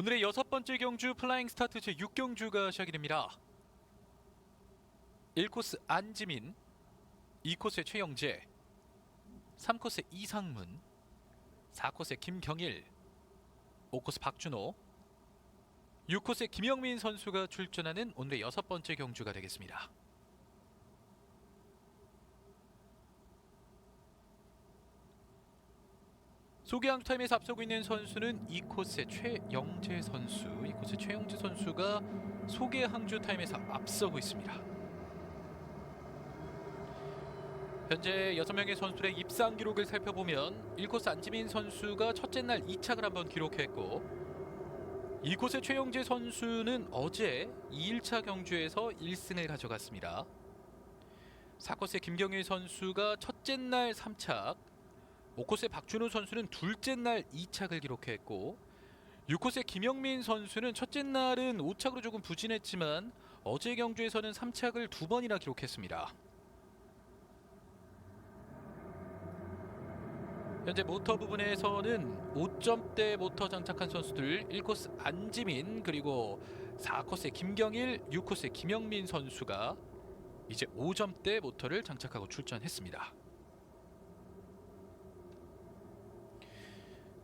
오늘의 여섯 번째 경주 플라잉 스타트 제 6경주가 시작이 됩니다. 1코스 안지민, 2코스의 최영재, 3코스의 이상문, 4코스의 김경일, 5코스 박준호, 6코스의 김영민 선수가 출전하는 오늘의 여섯 번째 경주가 되겠습니다. 소개한 타임에서 앞서고 있는 선수는 이 코스의 최영재 선수. 이 코스의 최영재 선수가 소개 항주 타임에서 앞서고 있습니다. 현재 6명의 선수들의 입상 기록을 살펴보면 1코스 안지민 선수가 첫째 날 2착을 한번 기록했고 2코스의 최영재 선수는 어제 2일차 경주에서 1승을 가져갔습니다. 4코스의 김경일 선수가 첫째 날 3착 5코스의 박준호 선수는 둘째 날 2착을 기록했고 6코스의 김영민 선수는 첫째 날은 5착으로 조금 부진했지만 어제 경주에서는 3착을 두 번이나 기록했습니다. 현재 모터 부분에서는 5점대 모터 장착한 선수들 1코스 안지민 그리고 4코스의 김경일, 6코스의 김영민 선수가 이제 5점대 모터를 장착하고 출전했습니다.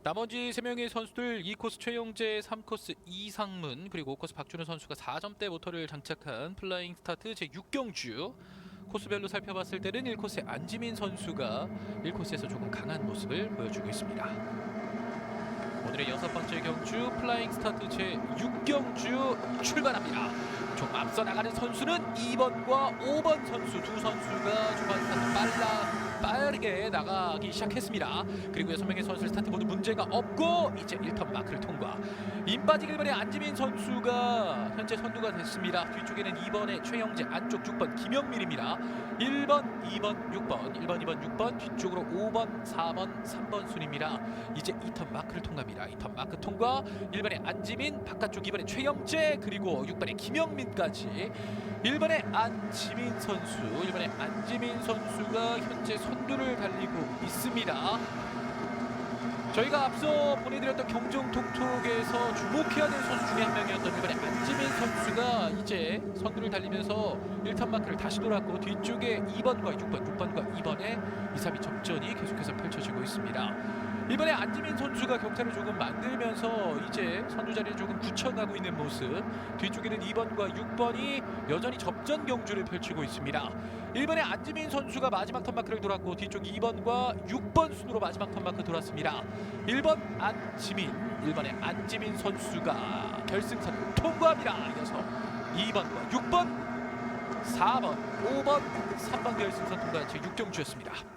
나머지 3명의 선수들 2코스 최영재, 3코스 이상문 그리고 5코스 박준호 선수가 4점대 모터를 장착한 플라잉 스타트 제6경주 코스별로 살펴봤을 때는 1코스의 안지민 선수가 1코스에서 조금 강한 모습을 보여주고 있습니다. 오늘의 여섯 번째 경주 플라잉 스타트 제6경주 출발합니다. 좀 앞서 나가는 선수는 2번과 5번 선수 두 선수가 초반 스타트 빨라 빠르게 나가기 시작했습니다. 그리고 6명의 선수 스타트 모두 문제가 없고 이제 1턴 마크를 통과. 인바지 1번의 안지민 선수가 현재 선두가 됐습니다. 뒤쪽에는 2번의 최영재, 안쪽 6번 김영민입니다. 1번, 2번, 6번, 1번, 2번, 6번 뒤쪽으로 5번, 4번, 3번 순입니다. 이제 2턴 마크를 통과합니다. 2턴 마크 통과. 1번의 안지민, 바깥쪽 2번의 최영재, 그리고 6번의 김영민까지 1번의 안지민 선수, 1번의 안지민 선수가 현재 선두를 달리고 있습니다. 저희가 앞서 보내드렸던 경정 톡톡에서 주목해야 될 선수 중에 한 명이었던 1번의 안지민 선수가 이제 선두를 달리면서 1턴 마크를 다시 돌았고 뒤쪽에 2번과 6번, 6번과 2번의 2, 3위 접전이 계속해서 펼쳐지고 있습니다. 이번에 안지민 선수가 격차를 조금 만들면서 이제 선두 자리를 조금 굳혀가고 있는 모습. 뒤쪽에는 2번과 6번이 여전히 접전 경주를 펼치고 있습니다. 1번에 안지민 선수가 마지막 턴마크를 돌았고 뒤쪽 2번과 6번 순으로 마지막 턴마크 돌았습니다. 1번 안지민 1번의 안지민 선수가 결승선을 통과합니다. 이어서 2번과 6번 4번 5번 3번 결승선 통과 제 6경주였습니다